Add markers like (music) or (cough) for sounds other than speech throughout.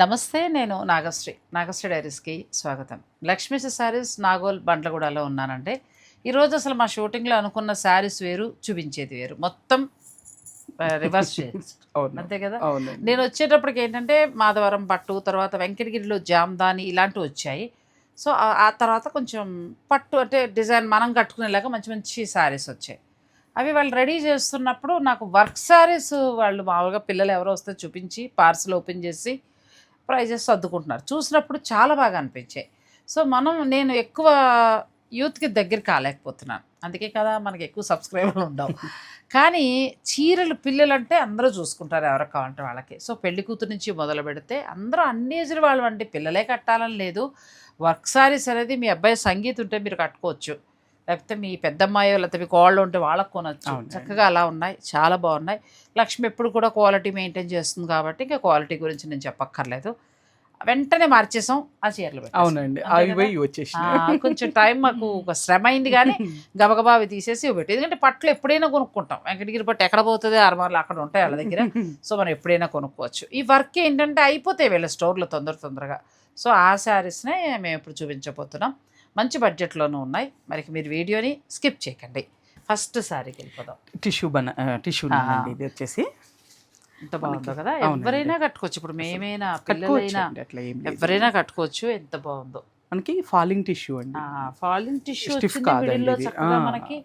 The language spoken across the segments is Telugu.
నమస్తే నేను నాగశ్రీ. నాగశ్రీ డైరీస్కి స్వాగతం. లక్ష్మీ శారీస్ నాగోల్ బండ్లగూడలో ఉన్నానంటే ఈరోజు అసలు మా షూటింగ్లో అనుకున్న శారీస్ వేరు చూపించేది వేరు. మొత్తం రివర్స్ (laughs) అంతే కదా? నేను వచ్చేటప్పటికి ఏంటంటే మాధవరం పట్టు తర్వాత వెంకటగిరిలో జామ్దాని ఇలాంటివి వచ్చాయి. సో ఆ- ఆ తర్వాత కొంచెం పట్టు అంటే డిజైన్ మనం కట్టుకునేలాగా మంచి మంచి శారీస్ వచ్చాయి. అవి వాళ్ళు రెడీ చేస్తున్నప్పుడు నాకు వర్క్ శారీస్ వాళ్ళు మామూలుగా పిల్లలు ఎవరో వస్తే చూపించి పార్సల్ ఓపెన్ చేసి ప్రైజెస్ సర్దుకుంటున్నారు. చూసినప్పుడు చాలా బాగా అనిపించాయి. సో మనం నేను ఎక్కువ యూత్కి దగ్గర కాలేకపోతున్నాను. అందుకే కదా మనకి ఎక్కువ సబ్స్క్రైబర్లు ఉండవు. (laughs) కానీ చీరలు పిల్లలంటే అందరూ చూసుకుంటారు ఎవరికి కావాలంటే వాళ్ళకి. సో పెళ్ళి కూతురు నుంచి మొదలు పెడితే అందరూ అన్ని ఏజ్ల వాళ్ళు అంటే పిల్లలే కట్టాలని లేదు. వర్క్ సారీస్ అనేది మీ అబ్బాయి సంగీత ఉంటే మీరు కట్టుకోవచ్చు. లేకపోతే మీ పెద్దమ్మాయి లేకపోతే మీ కోళ్ళు ఉంటే వాళ్ళకు కొనొచ్చు. చక్కగా అలా ఉన్నాయి. చాలా బాగున్నాయి. లక్ష్మి ఎప్పుడు కూడా క్వాలిటీ మెయింటైన్ చేస్తుంది కాబట్టి ఇంకా క్వాలిటీ గురించి నేను చెప్పక్కర్లేదు. వెంటనే మార్చేసాం. ఆ చీరలు. అవునండి. కొంచెం టైం మాకు ఒక శ్రమ అయింది కానీ గబగబా అవి తీసేసి పెట్టి ఎందుకంటే పట్లు ఎప్పుడైనా కొనుక్కుంటాం. వెంకటగిరి పట్టు ఎక్కడ పోతుంది అరమార్లు అక్కడ ఉంటాయి వాళ్ళ దగ్గర. (laughs) సో మనం ఎప్పుడైనా కొనుక్కోవచ్చు. ఈ వర్క్ ఏంటంటే అయిపోతాయి వీళ్ళ స్టోర్లో తొందర తొందరగా. సో ఆ శారీస్నే మేము ఇప్పుడు చూపించబోతున్నాం. మంచి బడ్జెట్లోనూ ఉన్నాయి. మరి మీరు వీడియోని స్కిప్ చేయకండి. ఫస్ట్ శారీకి వెళ్ళిపోదాం. టిష్యూ బన టిష్యూ ఇది వచ్చేసి. ఎంత బాగుందో కదా. ఎవరైనా కట్టుకోవచ్చు. ఇప్పుడు మేమైనా పిల్లలైనా. ఎవరైనా కట్టుకోవచ్చు. ఎంత బాగుందో. మనకి ఫాలింగ్ టిష్యూ అండి. Falling tissue. మనకి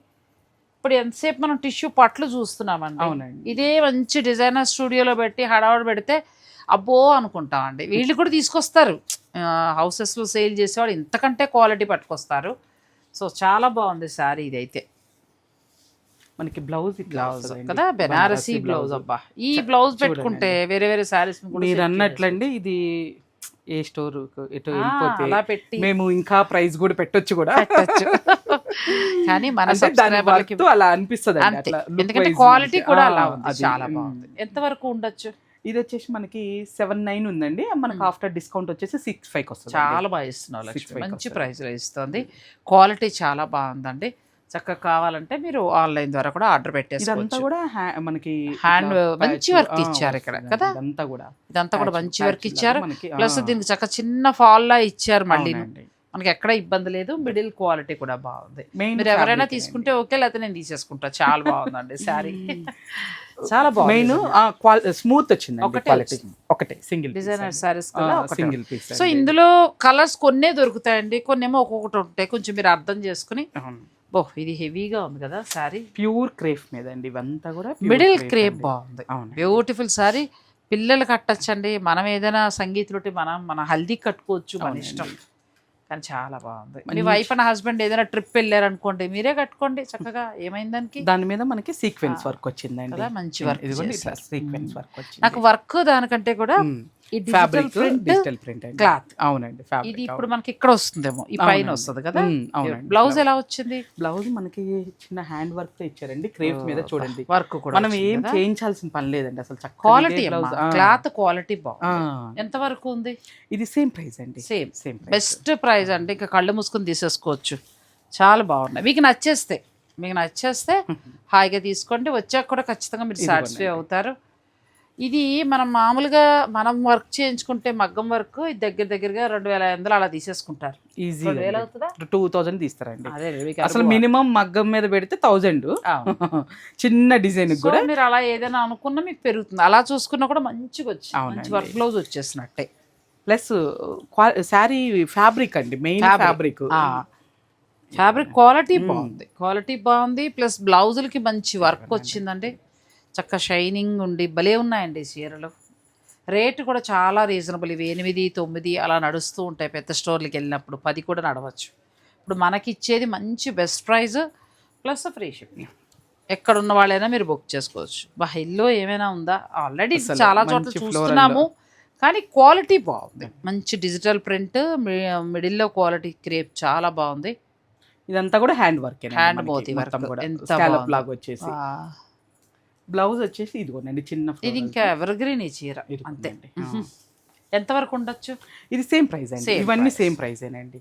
ఇప్పుడు ఎంతసేపు మనం టిష్యూ పట్లు చూస్తున్నామండి. అవునండి. ఇదే మంచి డిజైనర్ స్టూడియోలో పెట్టి హడావుడు పెడితే అబ్బో అనుకుంటామండి. వీళ్ళు కూడా తీసుకొస్తారు. హౌసెస్లో సేల్ చేసేవాళ్ళు ఇంతకంటే క్వాలిటీ పట్టుకొస్తారు. సో చాలా బాగుంది శారీ ఇదైతే. మనకి బ్లౌజ్ బ్లౌజ్ కదా? బెనారసీ బ్లౌజ్. అబ్బా. ఈ బ్లౌజ్ పెట్టుకుంటే వేరే వేరే శారీస్ మీరు అన్నట్లండి ఇది ఏ స్టోర్ ఎటు వెళ్ళిపోతే అలా పెట్టి. మేము ఇంకా ప్రైస్ కూడా పెట్టొచ్చు కూడా. పెట్టొచ్చు. కానీ మన అలా అనిపిస్తుంది ఎందుకంటే క్వాలిటీ. కూడా అలా ఉంది. చాలా. బాగుంది. ఎంత వరకు ఉండొచ్చు? ఇది వచ్చేసి మనకి సెవెన్ నైన్ ఉందండి. మనకి. ఆఫ్టర్ డిస్కౌంట్ వచ్చేసి సిక్స్ ఫైవ్ వస్తుంది చాలా బాగా ఇస్తున్నావు five మంచి. ప్రైస్లో ఇస్తుంది. క్వాలిటీ చాలా బాగుందండి. చక్కగా కావాలంటే మీరు ఆన్లైన్ ద్వారా కూడా ఆర్డర్ ఇదంతా పెట్టేసుకోవచ్చు కూడా మనకి ఇట్లా మంచి ఆ, ఇచ్చారు ఇక్కడ. కదా? ఇదంతా కూడా ఇదంతా కూడా మంచి వర్క్ ఇచ్చారు. ప్లస్ దీనికి చక్కగా చిన్న ఫాల్ లా ఇచ్చారు మళ్ళీ. మనకి ఎక్కడ ఇబ్బంది లేదు. మిడిల్ క్వాలిటీ కూడా బాగుంది. మీరు ఎవరైనా తీసుకుంటే ఓకే లేకపోతే నేను తీసేసుకుంటా. చాలా బాగుందండి (laughs) శారీ. చాలా బాగుంది మెయిన్ స్మూత్ వచ్చింది ఒకటే క్వాలిటీ. ఒకటే సింగిల్ డిజైనర్ ఒకటే. సింగిల్ పీస్ సో ఇందులో కలర్స్ కొన్నే దొరుకుతాయండి కొన్ని ఏమో ఒక్కొక్కటి ఉంటాయి కొంచెం మీరు అర్థం చేసుకుని. ఓ ఇది హెవీగా ఉంది కదా శారీ. ప్యూర్ క్రేఫ్ మీద అండి ఇవంతా కూడా మిడిల్ క్రేప్. బాగుంది. అవును బ్యూటిఫుల్ సారీ పిల్లలు కట్టచ్చండి మనం ఏదైనా సంగీతులటి మనం మన హల్దీ కట్టుకోవచ్చు మన. ఇష్టం. కానీ చాలా బాగుంది మీ వైఫ్ అండ్ హస్బెండ్ ఏదైనా ట్రిప్ వెళ్ళారు అనుకోండి మీరే కట్టుకోండి చక్కగా ఏమైంది దానికి దాని మీద మనకి సీక్వెన్స్. వర్క్ వచ్చిందండి మంచి వర్క్. సీక్వెన్స్. వర్క్ వచ్చింది నాకు వర్క్ దానికంటే కూడా ఫ్యాబ్రిక్ డిజిటల్ ప్రింట్ అండి. క్లాత్ అవునండి ఇది ఇప్పుడు మనకి ఇక్కడ వస్తుందేమో ఈ పైన. వస్తుంది కదా? అవునండి. బ్లౌజ్ ఎలా వచ్చింది? బ్లౌజ్ మనకి చిన్న హ్యాండ్ వర్క్తో ఇచ్చారండి క్రేప్ మీద చూడండి. వర్క్ కూడా మనం ఏం చేయించాల్సిన పని లేదండి అసలు క్వాలిటీ. Cloth quality. బాగుంది. ఎంత వరకు ఉంది? ఇది సేమ్ ప్రైస్ అండి. సేమ్ సేమ్ బెస్ట్ ప్రైస్ అంటే ఇంకా కళ్ళు మూసుకొని తీసేసుకోవచ్చు. చాలా బాగున్నాయి. మీకు నచ్చేస్తే మీకు నచ్చేస్తే (laughs) హాయిగా తీసుకోండి. వచ్చాక కూడా ఖచ్చితంగా మీరు. సాటిస్ఫై అవుతారు. ఇది మనం మామూలుగా మనం వర్క్ చేయించుకుంటే మగ్గం వర్క్ ఇది దగ్గర దగ్గరగా రెండు వేల ఐదు వందలు అలా తీసేసుకుంటారు. ఈజీ టూ థౌజండ్ తీస్తారండి. అసలు. మినిమం మగ్గం మీద పెడితే థౌజండ్. (laughs) చిన్న డిజైన్ కూడా. మీరు అలా ఏదైనా అనుకున్నా మీకు పెరుగుతుంది. అలా చూసుకున్నా కూడా మంచిగా వచ్చి మంచి. వర్క్ బ్లౌజ్ వచ్చేసినట్టే. ప్లస్ శారీ ఫ్యాబ్రిక్ అండి మెయిన్ ఫ్యాబ్రిక్ ఫ్యాబ్రిక్ క్వాలిటీ. బాగుంది. క్వాలిటీ బాగుంది ప్లస్ బ్లౌజులకి మంచి వర్క్ వచ్చిందండి. చక్క షైనింగ్ ఉండి భలే ఉన్నాయండి చీరలు. రేటు కూడా చాలా రీజనబుల్. ఇవి ఎనిమిది తొమ్మిది అలా నడుస్తూ ఉంటాయి పెద్ద స్టోర్లకి వెళ్ళినప్పుడు. పది కూడా నడవచ్చు. ఇప్పుడు మనకి ఇచ్చేది మంచి best price plus free shipping. ఎక్కడ ఉన్న వాళ్ళైనా మీరు బుక్ చేసుకోవచ్చు. బా ఇల్లు ఏమైనా ఉందా? ఆల్రెడీ చాలా చోట్ల చూస్తున్నాము. కానీ క్వాలిటీ బాగుంది. మంచి డిజిటల్ ప్రింట్ మిడిల్లో క్వాలిటీ క్రేప్ చాలా బాగుంది. ఇదంతా కూడా హ్యాండ్ వర్క్ Hand మోతీ work. ఎంత. లాగా వచ్చేసి. బ్లౌజ్ వచ్చేసి ఇదిగోనండి చిన్న ఇది ఇంకా ఎవర్గ్రీన్ ఈ చీర అంతే. ఉందండి. ఆ. ఎంతవరకు ఉండొచ్చు? ఇది సేమ్ ప్రైస్ అండి. ఇవన్నీ. సేమ్ ప్రైస్ అండి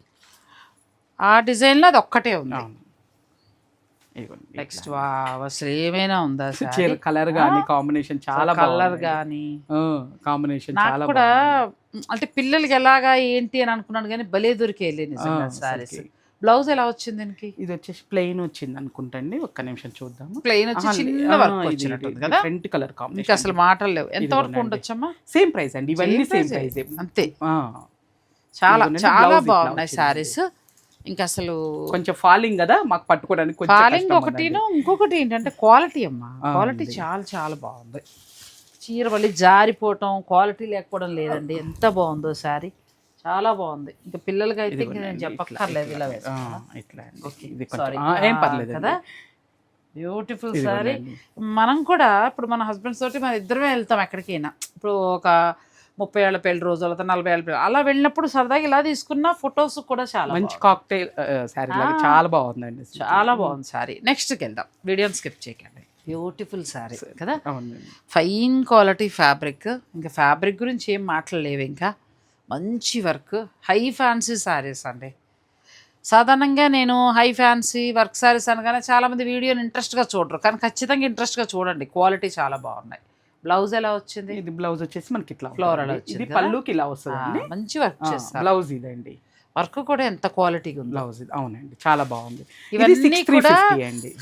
ఆ డిజైన్లో అది ఒక్కటే ఉంది. నెక్స్ట్ అసలు ఏమైనా ఉందా చీర కలర్ గానీ కాంబినేషన్ చాలా కలర్ కానీ కాంబినేషన్ చాలా కూడా అంటే పిల్లలకి ఎలాగా ఏంటి అని అనుకున్నాను కానీ భలే ఆ, సారీస్. బ్లౌజ్ ఎలా వచ్చింది దీనికి? ఇది వచ్చేసి ప్లెయిన్ వచ్చింది అనుకుంటండి. ఒక్క నిమిషం చూద్దాము. ప్లెయిన్ వచ్చి చిన్న వర్క్ వచ్చినట్టుంది కదా? ఫ్రంట్ కలర్ కాంబినేషన్ అసలు మాటలు లేవు. ఎంత వరకు. ఉండొచ్చమ్మా సేమ్ ప్రైస్ అండి. ఇవన్నీ సేమ్ ప్రైస్. అంతే. చాలా చాలా బాగున్నాయి. సారీస్ ఇంకా అసలు కొంచెం ఫాలింగ్ కదా? మాకు పట్టుకోవడానికి కొంచెం ఫాలింగ్ ఒకటిను. ఇంకొకటి ఏంటంటే క్వాలిటీ అమ్మా. క్వాలిటీ. చాలా చాలా బాగుంది. చీర మళ్ళీ జారిపోవటం క్వాలిటీ లేకపోవడం లేదండి. ఎంత బాగుందో సారీ చాలా బాగుంది. ఇంకా పిల్లలకి అయితే నేను చెప్పక్కర్లేదు ఇలా. ఇట్లా ఇది సారీ ఏం పర్లేదు కదా? బ్యూటిఫుల్ సారీ. మనం కూడా ఇప్పుడు మన హస్బెండ్స్ తోటి మన ఇద్దరమే వెళ్తాం ఎక్కడికైనా. ఇప్పుడు ఒక ముప్పై ఏళ్ళ పెళ్ళి రోజు తర్వాత నలభై ఏళ్ళ పెళ్ళి అలా వెళ్ళినప్పుడు సరదాగా ఇలా తీసుకున్న ఫొటోస్ కూడా చాలా మంచి. కాక్టైల్ శారీ ఆ. చాలా బాగుందండి చాలా బాగుంది సారీ నెక్స్ట్కి వెళ్దాం. వీడియోని స్కిప్ చేయకండి. బ్యూటిఫుల్ సారీ. కదా? ఫైన్ క్వాలిటీ ఫ్యాబ్రిక్ ఇంకా ఫ్యాబ్రిక్ గురించి ఏం మాట్లాడలేవు ఇంకా. మంచి వర్క్. హై ఫ్యాన్సీ శారీస్ అండి. సాధారణంగా నేను హై ఫ్యాన్సీ వర్క్ శారీస్ అనగానే చాలామంది వీడియోని ఇంట్రెస్ట్గా చూడరు. కానీ ఖచ్చితంగా ఇంట్రెస్ట్గా చూడండి. క్వాలిటీ చాలా బాగున్నాయి. బ్లౌజ్ ఎలా వచ్చింది? ఇది బ్లౌజ్ వచ్చేసి మనకి ఇట్లా ఉంటుంది. వచ్చింది ఇది? పళ్ళుకి ఇలా వస్తుందండి. ఆ, మంచి వర్క్ చేస్తారు బ్లౌజ్ ఇదండి. వర్క్ కూడా ఎంత క్వాలిటీగా ఉంది. బ్లౌజ్ ఇది. అవునండి. చాలా బాగుంది. ఇవన్నీ కూడా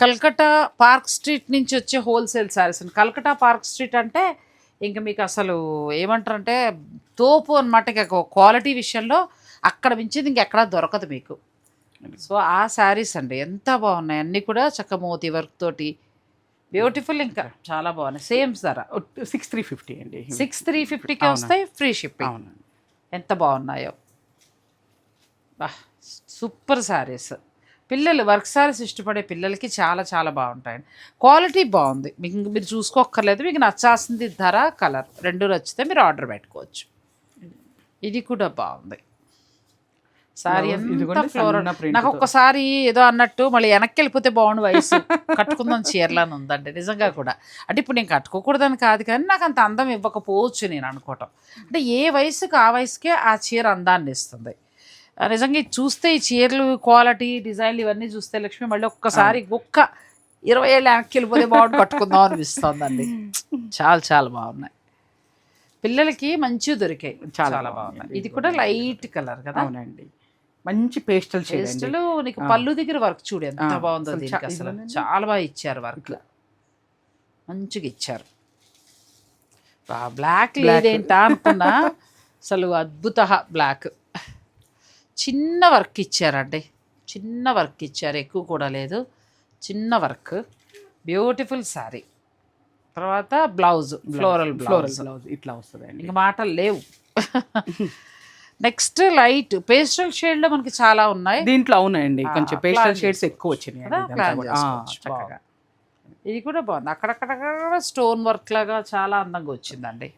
కల్కటా పార్క్ స్ట్రీట్ నుంచి వచ్చే హోల్సేల్ శారీస్ అండి. కల్కటా పార్క్ స్ట్రీట్ అంటే ఇంకా మీకు అసలు ఏమంటారంటే తోపు అనమాట ఇక క్వాలిటీ విషయంలో అక్కడ మించింది ఇంకెక్కడా దొరకదు మీకు. సో ఆ శారీస్ అండి ఎంత బాగున్నాయి. అన్నీ కూడా చక్క మోతి వర్క్ తోటి. బ్యూటిఫుల్ ఇంకా. చాలా బాగున్నాయి. సేమ్ ధర. సిక్స్ త్రీ ఫిఫ్టీ అండి. సిక్స్ త్రీ ఫిఫ్టీకి? వస్తాయి. ఫ్రీ షిప్పింగ్ అవునండి. ఎంత బాగున్నాయో. సూపర్ శారీస్. పిల్లలు వర్క్ శారీస్ ఇష్టపడే పిల్లలకి చాలా చాలా బాగుంటాయండి. క్వాలిటీ బాగుంది. మీకు మీరు చూసుకోక్కర్లేదు మీకు నచ్చాల్సింది ధర కలర్. రెండు నచ్చితే మీరు ఆర్డర్ పెట్టుకోవచ్చు. ఇది కూడా బాగుంది. సారీ ఎంత print నాకు. ఒక్కసారి ఏదో అన్నట్టు మళ్ళీ వెనక్కి వెళ్ళిపోతే బాగుండు వయసు. కట్టుకుందాం చీరలని ఉందండి నిజంగా కూడా. అంటే ఇప్పుడు నేను కట్టుకోకూడదని కాదు కానీ నాకు అంత అందం ఇవ్వకపోవచ్చు నేను అనుకోవటం. అంటే ఏ వయసుకి ఆ వయసుకే ఆ చీర అందాన్ని ఇస్తుంది. నిజంగా చూస్తే ఈ చీరలు క్వాలిటీ డిజైన్లు ఇవన్నీ చూస్తే లక్ష్మి మళ్ళీ ఒక్కసారి ఒక్క ఇరవై ఏళ్ళు వెనక్కి వెళ్ళిపోతే బాగుండు కట్టుకుందాం అనిపిస్తుందండి. (laughs) చాలా చాలా బాగున్నాయి. పిల్లలకి మంచిగా దొరికాయి. చాలా బాగున్నాయి. ఇది కూడా లైట్ కలర్ కదా? అవునండి. మంచి పేస్టల్ అండి. టేస్ట్లు నీకు. పళ్ళు దగ్గర వర్క్ చూడు ఎంత బాగుందో అసలు దీనికి అసలు. చాలా బాగా ఇచ్చారు వర్క్. మంచిగా ఇచ్చారు. బ్లాక్. లేదేంటా అనుకున్నా. అసలు అద్భుత బ్లాక్ చిన్న వర్క్ ఇచ్చారండి. చిన్న వర్క్ ఇచ్చారు. ఎక్కువ కూడా లేదు. చిన్న వర్క్. బ్యూటిఫుల్ శారీ తర్వాత బ్లౌజ్ ఫ్లోరల్ ఫ్లోరల్ బ్లౌజ్. ఇట్లా వస్తుందండి. ఇంక మాటలు లేవు. నెక్స్ట్ లైట్ పేస్టల్ షేడ్లో మనకి చాలా ఉన్నాయి. దీంట్లో అవునండి కొంచెం పేస్టల్ షేడ్స్. ఎక్కువ వచ్చినాయి ఇది కూడా బాగుంది. అక్కడక్కడ స్టోన్ వర్క్ లాగా చాలా అందంగా వచ్చిందండి.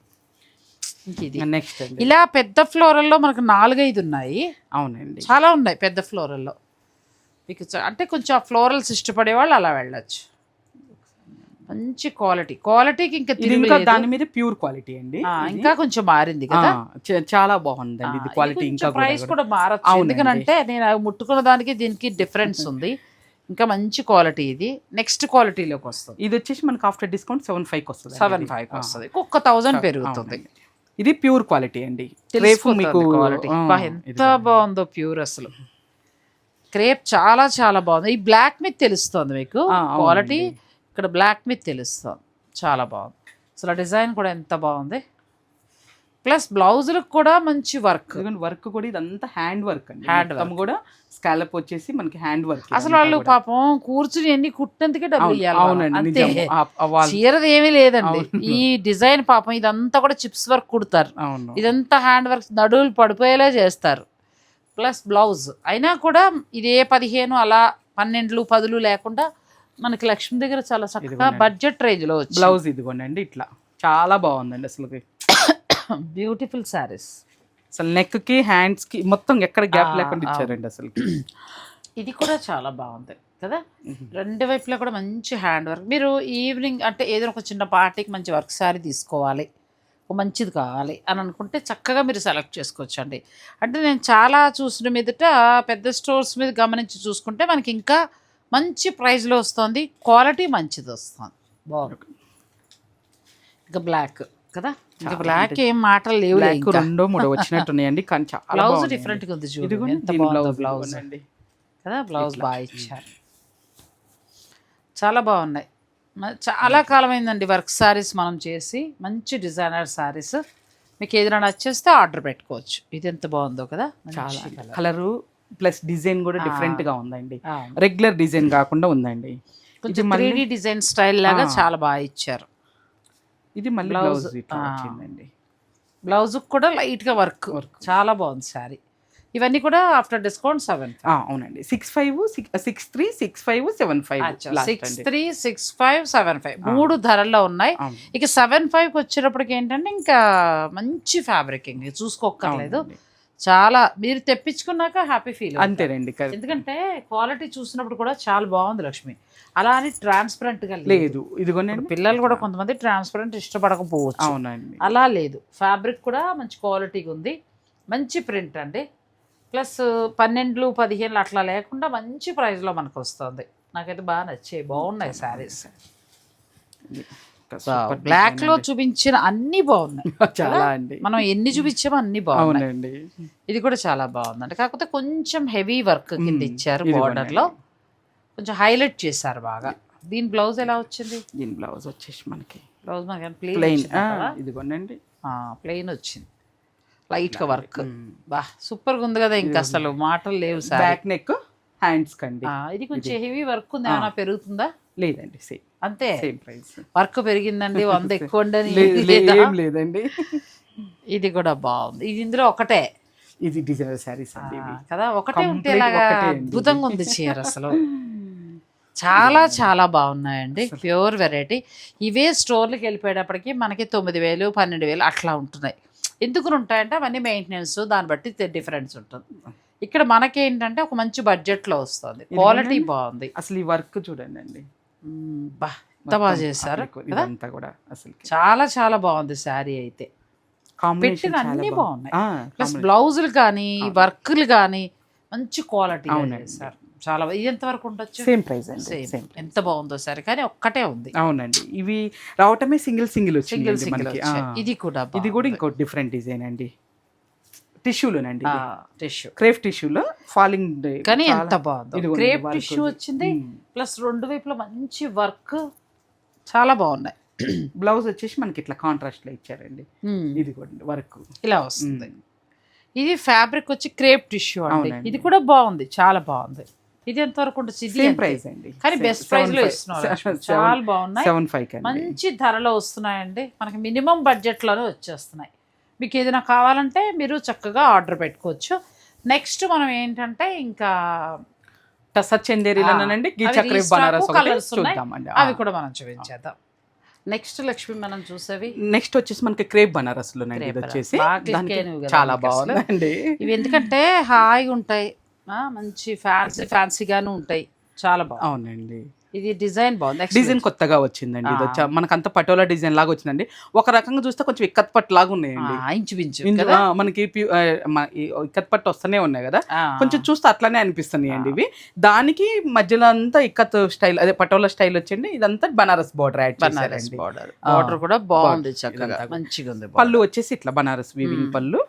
నెక్స్ట్ ఇలా పెద్ద ఫ్లోరల్లో మనకు నాలుగైదు ఉన్నాయి. అవునండి. చాలా ఉన్నాయి పెద్ద ఫ్లోరల్లో. మీకు అంటే కొంచెం ఆ ఫ్లోరల్స్ ఇష్టపడే వాళ్ళు అలా వెళ్ళొచ్చు. మంచి క్వాలిటీ. క్వాలిటీకి ఇంకా ఇంకా. దాని మీద ప్యూర్ క్వాలిటీ అండి. ఇంకా కొంచెం మారింది కదా. చాలా బాగుందండి. ఇది క్వాలిటీ ఇంకా ప్రైస్ కూడా మారచ్చు. ఎందుకంటే నేను ముట్టుకున్న దానికి దీనికి డిఫరెన్స్ ఉంది. ఇంకా మంచి క్వాలిటీ ఇది. నెక్స్ట్ క్వాలిటీలోకి వస్తుంది. ఇది వచ్చేసి మనకి ఆఫ్టర్ డిస్కౌంట్ సెవెన్ ఫైవ్ వస్తుంది సెవెన్ ఫైవ్ వస్తుంది. ఒక్క థౌజండ్ పెరుగుతుంది. ఇది ప్యూర్ క్వాలిటీ అండి. రేపు తెలిసిపోతుంది మీకు క్వాలిటీ. ఎంత బాగుందో ప్యూర్ అసలు. క్రేప్ చాలా చాలా బాగుంది. ఈ బ్లాక్ మీద తెలుస్తుంది మీకు. క్వాలిటీ ఇక్కడ బ్లాక్ మీద తెలుస్తుంది. చాలా బాగుంది. అసలు ఆ డిజైన్ కూడా ఎంత బాగుంది. ప్లస్ బ్లౌజులకు కూడా మంచి వర్క్. వర్క్ కూడా ఇదంతా హ్యాండ్ వర్క్ అండి. Hand మొత్తం కూడా స్కాలప్ వచ్చేసి మనకి హ్యాండ్ వర్క్ అసలు వాళ్ళు పాపం కూర్చుని ఎన్ని కుట్టినందుకే డబ్బులు ఇవ్వాలి చీరది ఏమీ లేదండి. ఈ డిజైన్ పాపం ఇదంతా కూడా చిప్స్ వర్క్ కుడతారు. అవును. ఇదంతా హ్యాండ్ వర్క్ నడువులు పడిపోయేలా చేస్తారు. Plus blouse. అయినా కూడా ఇదే పదిహేను అలా పన్నెండులు పదులు లేకుండా మనకి లక్ష్మి దగ్గర చాలా చక్కగా. బడ్జెట్ రేంజ్లో వచ్చి బ్లౌజ్ ఇదిగోండి చాలా చాలా బాగుందండి అసలు బ్యూటిఫుల్ శారీస్. అసలు నెక్కి హ్యాండ్స్కి మొత్తం ఎక్కడ గ్యాప్ లేకుండా. ఇచ్చారండి అసలు. ఇది కూడా చాలా బాగుంది కదా? రెండు వైపులా కూడా మంచి హ్యాండ్ వర్క్ మీరు ఈవినింగ్ అంటే ఏదైనా ఒక చిన్న పార్టీకి మంచి వర్క్ శారీ తీసుకోవాలి. ఒక మంచిది కావాలి అని అనుకుంటే చక్కగా మీరు సెలెక్ట్ చేసుకోవచ్చు అండి అంటే నేను చాలా చూసిన మీదట పెద్ద స్టోర్స్ మీద గమనించి చూసుకుంటే మనకి ఇంకా మంచి ప్రైస్లో వస్తుంది క్వాలిటీ మంచిది వస్తుంది. బాగుంది. ఇంకా బ్లాక్ కదా? బ్లాక్ ఏం మాటలు లేవు బ్లాక్ రెండో మూడో వచ్చినట్టున్నాయండి కానీ చాలా బ్లౌజ్. డిఫరెంట్గా ఉంది చూడు ఎంత బాగుందో బ్లౌజ్ ఇదిగోనండి. కదా బ్లౌజ్ బాగా ఇచ్చారు. చాలా బాగున్నాయి. చాలా కాలమైందండి వర్క్ సారీస్ మనం చేసి మంచి డిజైనర్ సారీస్. మీకు ఏదైనా నచ్చేస్తే ఆర్డర్ పెట్టుకోవచ్చు. ఇది ఎంత బాగుందో కదా చాలా. కలరు ప్లస్ డిజైన్ కూడా డిఫరెంట్గా ఉందండి. రెగ్యులర్ డిజైన్ కాకుండా ఉందండి. కొంచెం త్రీ డిజైన్ స్టైల్ లాగా చాలా బాగా ఇచ్చారు. ఇది మళ్ళీ బ్లౌజ్ ఇట్లా. వచ్చిందండి. బ్లౌజ్ కూడా లైట్గా వర్క్ చాలా బాగుంది శారీ ఇవన్నీ కూడా ఆఫ్టర్ డిస్కౌంట్ సెవెన్ అవునండి. Six five six three six five seven five six three six five seven five మూడు ధరల్లో ఉన్నాయి. ఇక సెవెన్ ఫైవ్కి వచ్చేటప్పటికి ఏంటంటే ఇంకా మంచి ఫ్యాబ్రిక్ ఇంక. చూసుకోక్కర్లేదు. చాలా మీరు తెప్పించుకున్నాక హ్యాపీ ఫీల్ అంతేనండి. ఎందుకంటే క్వాలిటీ చూసినప్పుడు కూడా చాలా బాగుంది లక్ష్మి. అలా అని ట్రాన్స్పరెంట్గా లేదు ఇదిగోనండి పిల్లలు కూడా కొంతమంది ట్రాన్స్పరెంట్ ఇష్టపడకపోవచ్చు. అవునండి. అలా లేదు. ఫ్యాబ్రిక్ కూడా మంచి క్వాలిటీగా ఉంది. మంచి ప్రింట్ అండి. ప్లస్ పన్నెండులు పదిహేనులు అట్లా లేకుండా మంచి ప్రైస్లో మనకు వస్తుంది. నాకైతే బాగా నచ్చాయి. బాగున్నాయి శారీస్ బ్లాక్లో చూపించిన అన్ని బాగున్నాయి. (laughs) చాలా అండి. మనం ఎన్ని చూపించామో అన్ని బాగున్నాయి. అవునండి. ఇది కూడా చాలా బాగుందండి. కాకపోతే కొంచెం హెవీ వర్క్ కింద. ఇచ్చారు బార్డర్లో. కొంచెం హైలైట్ చేశారు బాగా. దీని బ్లౌజ్ ఎలా వచ్చింది? దీని బ్లౌజ్ వచ్చేసి మనకి బ్లౌజ్ మనకి ప్లెయిన్ ప్లెయిన్ ఇదిగోనండి ప్లెయిన్ వచ్చింది. లైట్గా వర్క్ బా సూపర్గా ఉంది కదా ఇంకా అసలు. మాటలు లేవు సార్. బ్యాక్ నెక్ హ్యాండ్స్ కండి. ఇది కొంచెం హెవీ వర్క్ ఉంది ఏమైనా పెరుగుతుందా? లేదండి సేమ్. అంతే. Same price. వర్క్ పెరిగిందండి వంద (laughs) ఎక్కువ ఏం లేదండి. ఇది కూడా బాగుంది. ఇది ఇందులో ఒకటే. ఇది డిజైనర్ శారీస్ అండి కదా ఒకటే ఉంటే. అద్భుతంగా ఉంది చీర అసలు. చాలా (laughs) చాలా బాగున్నాయండి. Pure variety. ఇవే స్టోర్లకు వెళ్ళిపోయేటప్పటికి మనకి తొమ్మిది వేలు పన్నెండు వేలు అట్లా ఉంటున్నాయి. ఎందుకు ఉంటాయంటే అవన్నీ మెయింటెనెన్స్ దాన్ని బట్టి డిఫరెన్స్ ఉంటుంది. ఇక్కడ మనకేంటంటే ఒక మంచి బడ్జెట్లో వస్తుంది. క్వాలిటీ బాగుంది. అసలు ఈ వర్క్ చూడండి అండి. బా ఎంత బాగా చేశారు ఇదంతా కూడా అసలు చాలా చాలా బాగుంది శారీ అయితే. కాంబినేషన్ పెట్టిన అన్ని బాగున్నాయి. ప్లస్ బ్లౌజులు కానీ వర్క్లు కానీ మంచి క్వాలిటీ అవునండి. సార్. చాలా ఎంత వరకు ఉండొచ్చు? సేమ్ ప్రైస్ అండి. సేమ్ ఎంత బాగుందో సరే కానీ ఒక్కటే ఉంది. అవునండి. ఇవి రావటమే సింగిల్ సింగిల్ సింగిల్ వచ్చింది. ఇది కూడా ఇది కూడా ఇంకో డిఫరెంట్ డిజైన్ అండి. టిష్యూలోనండి టిష్యూ. క్రేఫ్ టిష్యూలో ఫాలింగ్ కానీ ఎంత బాగుందో. Crepe tissue. వచ్చింది. ప్లస్ రెండు వైపులా మంచి వర్క్. చాలా బాగున్నాయి. బ్లౌజ్ వచ్చేసి మనకి ఇట్లా కాంట్రాస్ట్లో ఇచ్చారండి. ఇది కూడా వర్క్. ఇలా వస్తుంది. ఇది ఫ్యాబ్రిక్ వచ్చి క్రేప్ టిష్యూ అండి. ఇది కూడా బాగుంది చాలా బాగుంది. ఇది ఎంత వరకు ఉంటుంది. ప్రైస్ అండి. కానీ బెస్ట్ ప్రైస్లో ఇస్తున్నారు చాలా బాగున్నాయి. సెవెన్ ఫైవ్ కండి మంచి ధరలో వస్తున్నాయండి. మనకి మినిమం బడ్జెట్లోనే వచ్చేస్తున్నాయి. మీకు ఏదైనా కావాలంటే మీరు చక్కగా ఆర్డర్ పెట్టుకోవచ్చు. నెక్స్ట్ మనం ఏంటంటే ఇంకా టసర్ చందేరిలోనండి ఆ, గీచా అవి క్రేప్ restock బనారస్ ఒకటి colours ఉన్నాయి. చూద్దామండి. అవి కూడా మనం చూపించేద్దాం. నెక్స్ట్ లక్ష్మి మనం చూసేవి? నెక్స్ట్ వచ్చేసి మనకి క్రేప్ బనారస్. Crepe వచ్చేసి చాలా. బాగుందండి ఇవి ఎందుకంటే హాయిగా ఉంటాయి మంచి ఫ్యాన్సీ ఫ్యాన్సీగాను ఉంటాయి. చాలా బాగుంది అవునండి. ఇది డిజైన్ బాగుంది డిజైన్ కొత్తగా వచ్చిందండి ఇది వచ్చా మనకు అంత పటోలా డిజైన్ లాగా వచ్చిందండి. ఒక రకంగా చూస్తే కొంచెం ఇక్కత్ పట్టు లాగా ఉన్నాయండి. ఇంచుమించు మనకి ఇక్కత్ పట్టు వస్తూనే ఉన్నాయి కదా? కొంచెం చూస్తే అట్లానే అనిపిస్తున్నాయి అండి ఇవి. దానికి మధ్యలో అంతా ఇక్కత్ స్టైల్ అదే పటోలా స్టైల్ వచ్చింది. ఇదంతా Banaras border add Banaras border. Border కూడా బాగుంది. చక్కగా. మంచిగా ఉంది పళ్ళు వచ్చేసి ఇట్లా బనారస్ వీవింగ్ పళ్ళు.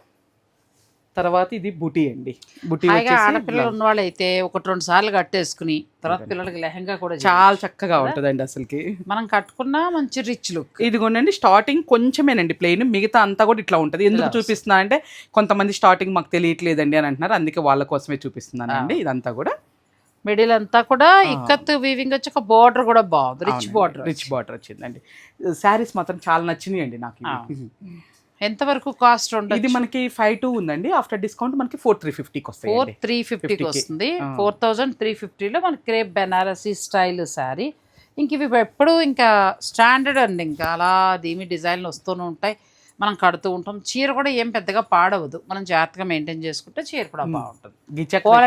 తర్వాత ఇది బుటీ అండి. బుటీ ఆడపిల్లలు ఉన్న వాళ్ళు అయితే ఒకటి రెండు సార్లు కట్టేసుకుని తర్వాత పిల్లలకి లెహంగా కూడా. చాలా చక్కగా ఉంటదండి అసలుకి. మనం కట్టుకున్న మంచి రిచ్ లుక్. ఇదిగోండి స్టార్టింగ్ కొంచెమేనండి ప్లెయిన్ మిగతా అంతా కూడా ఇట్లా ఉంటది. ఎందుకు. చూపిస్తున్నా అంటే కొంతమంది స్టార్టింగ్ మాకు తెలియట్లేదండి అని అంటున్నారు. అందుకే వాళ్ళ కోసమే చూపిస్తున్నానండి ఇదంతా కూడా. మిడిల్ అంతా కూడా ఇక్కత్ వీవింగ్ వచ్చి ఒక బార్డర్ కూడా బాగుంది. రిచ్ బార్డర్ రిచ్ బార్డర్ వచ్చిందండి. శారీస్ మాత్రం చాలా నచ్చినాయి అండి నాకు. ఎంత వరకు కాస్ట్ ఇది ఉండదు మనకి ఫైవ్ టూ ఉందండి. ఆఫ్టర్ డిస్కౌంట్ మనకి ఫోర్ త్రీ ఫిఫ్టీకి ఫోర్ వస్తాయి త్రీ ఫిఫ్టీకి 50 కి. వస్తుంది. ఫోర్ థౌజండ్ త్రీ ఫిఫ్టీలో మనకి క్రేప్ బెనారసీ స్టైల్ శారీ ఇంక ఇవి ఎప్పుడు ఇంకా స్టాండర్డ్ అండి. ఇంకా అలా దీమి డిజైన్లు వస్తూనే ఉంటాయి. మనం కడుతూ ఉంటాం. చీర కూడా ఏం పెద్దగా పాడవదు. మనం జాగ్రత్తగా మెయింటైన్ చేసుకుంటే చీర కూడా బాగుంటుంది.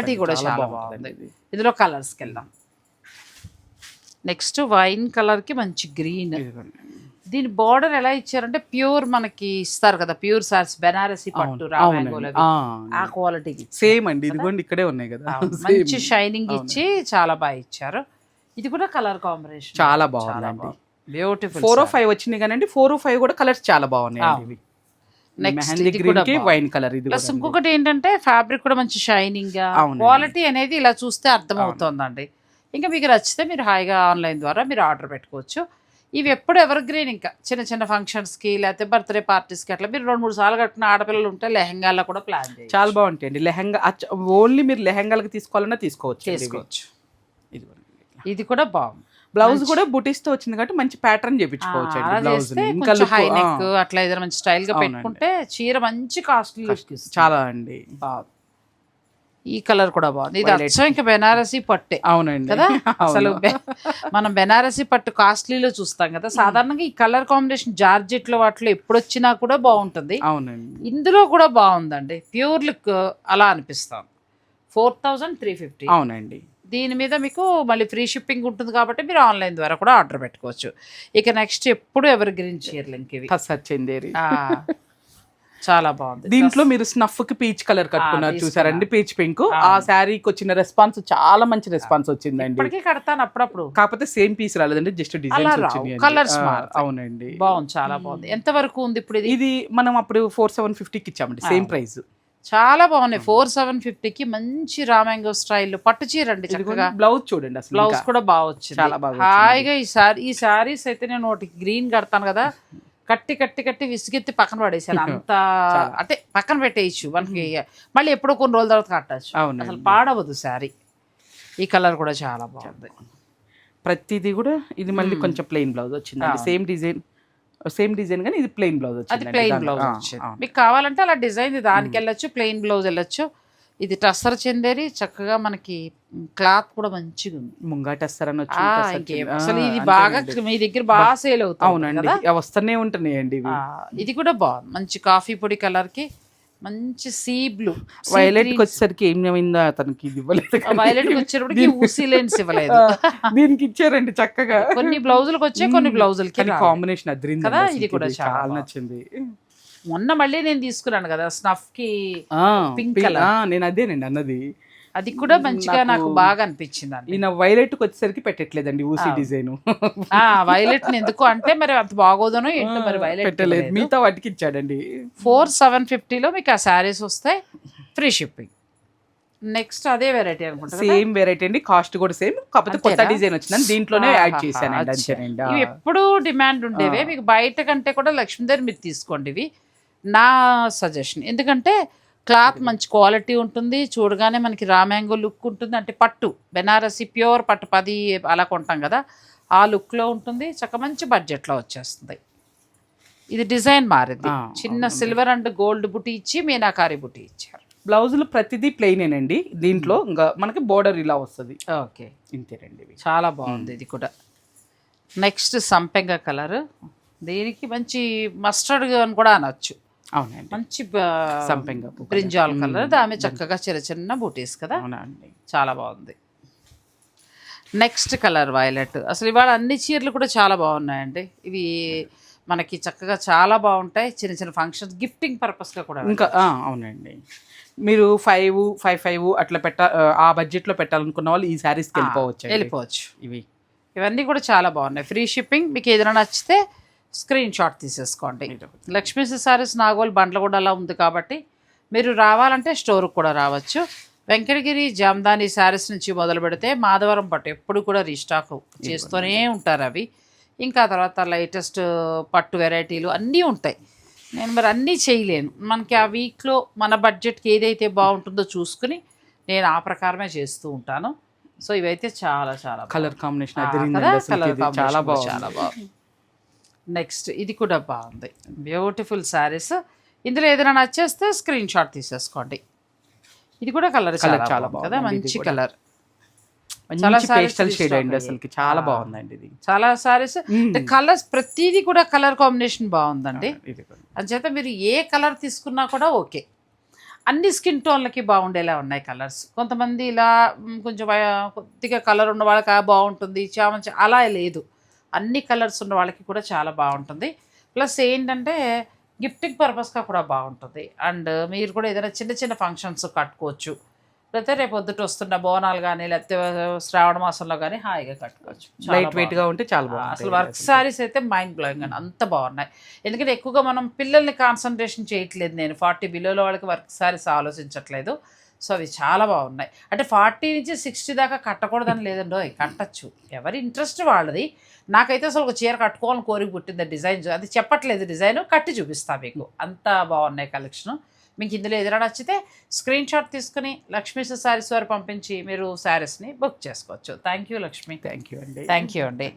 crepe కూడా చాలా బాగుంది. ఇది. ఇందులో కలర్స్కి వెళ్దాం. నెక్స్ట్ వైన్ కలర్కి మంచి గ్రీన్. దీని బార్డర్ ఎలా ఇచ్చారంటే ప్యూర్ మనకి ఇస్తారు కదా ప్యూర్ సార్స్ బెనారసి పట్టు. ఆ, క్వాలిటీకి సేమ్ అండి ఇదిగోండి ఇక్కడే ఉన్నాయి కదా మంచి. షైనింగ్ ఇచ్చి చాలా బాగా ఇచ్చారు ఇది కూడా కలర్ కాంబినేషన్ చాలా బాగుందండి. బ్యూటిఫుల్ ఫోర్ ఓ ఫైవ్ వచ్చినాయి కానీ ఫోర్ ఓ ఫైవ్ కూడా కలర్స్ చాలా బాగున్నాయి బాగుంది. వైన్ కలర్ ఇది ప్లస్. ఇంకొకటి ఏంటంటే ఫ్యాబ్రిక్ కూడా మంచి షైనింగ్గా. క్వాలిటీ అనేది ఇలా చూస్తే అర్థం అవుతుందండి ఇంకా మీకు నచ్చితే మీరు హాయిగా ఆన్లైన్ ద్వారా మీరు ఆర్డర్ పెట్టుకోవచ్చు ఇవి ఎప్పుడు ఎవర్ గ్రీన్ ఇంకా. చిన్న చిన్న ఫంక్షన్స్కి లేకపోతే బర్త్డే పార్టీస్కి అట్లా మీరు రెండు మూడు సార్లు కట్టిన ఆడపిల్లలు ఉంటే లెహంగాల్లో కూడా ప్లాన్ చేయాలి చాలా బాగుంటాయండి. లెహంగా ఓన్లీ మీరు లెహంగాలకి తీసుకోవాలన్నా తీసుకోవచ్చు. చేసుకోవచ్చు ఇదిగోండి. ఇది కూడా బాగుంది. బ్లౌజ్ కూడా బుటీస్తో వచ్చింది కాబట్టి మంచి ప్యాటర్న్ చేపించుకోవచ్చు హై నెక్ అట్లా ఏదైనా మంచి స్టైల్గా. పెట్టుకుంటే చీర మంచి కాస్ట్లీ చాలా అండి. బాగుంది. ఈ కలర్ కూడా బాగుంది. ఇది. అచ్చం. ఇంకా బెనారసి పట్టే. అవునండి. కదా? (laughs) అసలు మనం బెనారసి పట్టు కాస్ట్లీలో చూస్తాం కదా. సాధారణంగా ఈ కలర్ కాంబినేషన్ జార్జెట్లో వాటిలో ఎప్పుడు వచ్చినా కూడా బాగుంటుంది. అవునండి. ఇందులో కూడా బాగుందండి. ప్యూర్ లుక్ అలా అనిపిస్తాం ఫోర్ థౌజండ్ త్రీ ఫిఫ్టీ. అవునండి. దీని మీద మీకు మళ్ళీ ఫ్రీ షిప్పింగ్ ఉంటుంది కాబట్టి మీరు ఆన్లైన్ ద్వారా కూడా ఆర్డర్ పెట్టుకోవచ్చు. ఇక నెక్స్ట్ ఎప్పుడు ఎవరి గ్రీన్ చీరలు ఇంక ఇవి. టసర్ చందేరి ఆ, చాలా బాగుంది. దీంట్లో మీరు స్నఫ్కి పీచ్ కలర్ కట్టుకున్నారు. చూసారండి పీచ్ పింక్. ఆ. శారీకి వచ్చిన రెస్పాన్స్ చాలా మంచి రెస్పాన్స్ వచ్చిందండి. ఇప్పటికీ కడతాను అప్పుడప్పుడు. కాకపోతే సేమ్ పీస్ రాలేదండి జస్ట్ Colours మారుతాయి. అవునండి. బాగుంది చాలా బాగుంది. ఎంత వరకు ఉంది ఇప్పుడు ఇది? మనం అప్పుడు ఫోర్ సెవెన్ ఫిఫ్టీకి ఇచ్చామండి సేమ్ ప్రైస్. చాలా బాగున్నాయి. ఫోర్ సెవెన్ ఫిఫ్టీకి మంచి రామాంగో స్టైల్. పట్టు చీర అండి చక్కగా. బ్లౌజ్ చూడండి బ్లౌజ్. కూడా బాగా వచ్చింది. హాయిగా ఈ సారీ ఈ సారీస్ అయితే నేను ఒకటి గ్రీన్ కడతాను కదా. కట్టి కట్టి కట్టి విసిగెత్తి పక్కన పడేసాను (laughs) అంత అంటే పక్కన పెట్టేయచ్చు. మనకి మళ్ళీ ఎప్పుడో కొన్ని రోజుల తర్వాత కట్టచ్చు. అసలు పాడవద్దు సారీ ఈ కలర్ కూడా చాలా బాగుంది. ప్రతిదీ కూడా ఇది మళ్ళీ కొంచెం ప్లెయిన్ బ్లౌజ్ వచ్చిందండి. సేమ్ డిజైన్ సేమ్ డిజైన్ కానీ ఇది ప్లెయిన్ బ్లౌజ్ అది వచ్చింది ప్లెయిన్ బ్లౌజ్ వచ్చింది. మీకు కావాలంటే అలా డిజైన్ దానికి వెళ్ళొచ్చు ప్లెయిన్ బ్లౌజ్ వెళ్ళొచ్చు. ఇది టస్సర్ చెందేరి చక్కగా మనకి క్లాత్ కూడా మంచిగా ఉంది వచ్చి ఆ, టసర్ ఇంకేం చిన్న- అసలు ఇది. బాగా మీ దగ్గర బాగా సేల్ అవుతుంది అవునండి. వస్తూనే ఉంటున్నాయండి ఇది కూడా బాగుంది మంచి కాఫీ పొడి కలర్కి మంచి సీ బ్లూ. వైలెట్కి వచ్చేసరికి ఏం ఏమైందో అతనికి ఇది ఇవ్వలేదు వైలెట్ వచ్చేటప్పటికి ఊసీ లెన్స్ ఇవ్వలేదు. దీనికి ఇచ్చారండి చక్కగా. కొన్ని బ్లౌజులకు వచ్చాయి కొన్ని బ్లౌజులకి. కాంబినేషన్ అదిరింది కదా, ఇది కూడా చాలా. నచ్చింది. మొన్న మళ్ళీ నేను తీసుకున్నాను కదా స్నఫ్కి colour. ఆ, నేను అదేనండి అన్నది. అది కూడా మంచిగా నాకు బాగా అనిపించింది అండి ఈయన వైలెట్కి వచ్చేసరికి పెట్టట్లేదండి ఊసి. డిజైన్. ఆ వైలెట్ ఎందుకు? అంటే మరి అంత బాగోదనో ఏంటో మరి వైలెట్ పెట్టలేదు. మిగతా వాటికి ఇచ్చాడండి. ఫోర్ సెవెన్ ఫిఫ్టీలో మీకు ఆ శారీస్ వస్తాయి ఫ్రీ షిప్పింగ్. నెక్స్ట్ అదే వెరైటీ అనుకుంటా? సేమ్ వెరైటీ అండి కాస్ట్ కూడా సేమ్. కాకపోతే కొత్త? డిజైన్ వచ్చిందని దీంట్లోనే యాడ్ ఇవి ఎప్పుడు డిమాండ్ ఉండేవే. మీకు బయట కంటే కూడా లక్ష్మీదేవి మీరు తీసుకోండి ఇవి. నా సజెషన్. ఎందుకంటే క్లాత్ మంచి క్వాలిటీ ఉంటుంది. చూడగానే మనకి రామ్యాంగో లుక్ ఉంటుంది. అంటే పట్టు బెనారసి ప్యూర్ పట్టు పది అలా కొంటాం కదా. ఆ లుక్లో ఉంటుంది. చక్క మంచి బడ్జెట్లో వచ్చేస్తుంది. ఇది డిజైన్ మారింది. చిన్న సిల్వర్ అండ్ గోల్డ్ బుట్టి ఇచ్చి మీనాకారి బుట్టి ఇచ్చారు. బ్లౌజులు ప్రతిదీ ప్లెయినేనండి. దీంట్లో ఇంకా మనకి బోర్డర్ ఇలా వస్తుంది. ఓకే. ఇంతేనండి చాలా బాగుంది ఇది కూడా. నెక్స్ట్ సంపెంగ కలర్. దీనికి మంచి మస్టర్డ్ అని కూడా అనొచ్చు. అవునండి. మంచి సంపెంగ. Brinjal colour. దాని చక్కగా చిన్న చిన్న బూటీస్ కదా అవునా అండి చాలా బాగుంది. Next colour violet. అసలు ఇవాళ అన్ని చీరలు కూడా చాలా బాగున్నాయండి. ఇవి మనకి చక్కగా చాలా బాగుంటాయి. చిన్న చిన్న ఫంక్షన్స్ గిఫ్టింగ్ పర్పస్గా కూడా ఇంకా అవునండి. మీరు ఫైవ్ ఫైవ్ ఫైవ్ అట్లా పెట్ట ఆ బడ్జెట్లో పెట్టాలనుకున్న వాళ్ళు ఈ శారీస్కి వెళ్ళిపోవచ్చు వెళ్ళిపోవచ్చు. ఇవి. ఇవన్నీ కూడా చాలా బాగున్నాయి. Free shipping. మీకు ఏదైనా నచ్చితే స్క్రీన్ షాట్ తీసేసుకోండి. లక్ష్మీ సారీస్ నాగోల్ అలా ఉంది కాబట్టి మీరు రావాలంటే స్టోర్కి కూడా రావచ్చు. వెంకటగిరి జామ్దాని శారీస్ నుంచి మొదలు పెడితే మాధవరం పట్టు ఎప్పుడు కూడా రీస్టాక్ చేస్తూనే ఉంటారు అవి. ఇంకా తర్వాత లేటెస్ట్ పట్టు వెరైటీలు అన్నీ ఉంటాయి. నేను మరి అన్నీ చేయలేను. మనకి ఆ వీక్లో మన బడ్జెట్కి ఏదైతే బాగుంటుందో చూసుకుని నేను ఆ ప్రకారమే చేస్తూ ఉంటాను. సో ఇవైతే చాలా చాలా కలర్ కాంబినేషన్ చాలా బాగుంది. చాలా బాగుంది. నెక్స్ట్ ఇది కూడా బాగుంది. బ్యూటిఫుల్ శారీస్ ఇందులో ఏదైనా నచ్చేస్తే స్క్రీన్ షాట్ తీసేసుకోండి. ఇది కూడా కలర్ చాలా చాలా బాగుంది కదా మంచి. కలర్ చాలా పేస్టల్ షేడ్ అండి. బాగుందండి ఇది. చాలా సారీస్ కలర్స్ ప్రతిదీ కూడా కలర్ కాంబినేషన్ బాగుందండి. అంచేత మీరు ఏ కలర్ తీసుకున్నా కూడా ఓకే. అన్ని స్కిన్ టోన్లకి బాగుండేలా ఉన్నాయి కలర్స్ కొంతమంది ఇలా కొంచెం కొద్దిగా కలర్ ఉన్న వాళ్ళకి బాగుంటుంది చామంచి అలా లేదు. అన్ని కలర్స్ ఉన్న వాళ్ళకి కూడా చాలా బాగుంటుంది. ప్లస్ ఏంటంటే గిఫ్టింగ్ పర్పస్గా కూడా బాగుంటుంది. అండ్ మీరు కూడా ఏదైనా చిన్న చిన్న ఫంక్షన్స్ కట్టుకోవచ్చు. లేకపోతే రేపు పొద్దుట వస్తున్న బోనాలు కానీ లేకపోతే శ్రావణ మాసంలో కానీ హాయిగా కట్టుకోవచ్చు. లైట్ వెయిట్గా ఉంటే చాలా అసలు వర్క్ సారీస్ అయితే మైండ్ బ్లోయింగ్ అని అంత బాగున్నాయి. ఎందుకంటే ఎక్కువగా మనం పిల్లల్ని కాన్సన్ట్రేషన్ చేయట్లేదు నేను. ఫార్టీ బిలోలో వాళ్ళకి వర్క్ సారీస్ ఆలోచించట్లేదు. సో అవి చాలా బాగున్నాయి. అంటే ఫార్టీ నుంచి సిక్స్టీ దాకా కట్టకూడదని లేదండో. కట్టచ్చు. ఎవరి ఇంట్రెస్ట్ వాళ్ళది. నాకైతే అసలు ఒక చీర కట్టుకోవాలని కోరిక పుట్టింది డిజైన్ అది చెప్పట్లేదు డిజైన్ కట్టి చూపిస్తా మీకు. అంత బాగున్నాయి కలెక్షన్. మీకు ఇందులో ఏదైనా నచ్చితే స్క్రీన్ షాట్ తీసుకుని లక్ష్మీ శారీస్ వారు పంపించి మీరు శారీస్ని బుక్ చేసుకోవచ్చు. Thank you Lakshmi. Thank you అండి. థ్యాంక్ యూ అండి.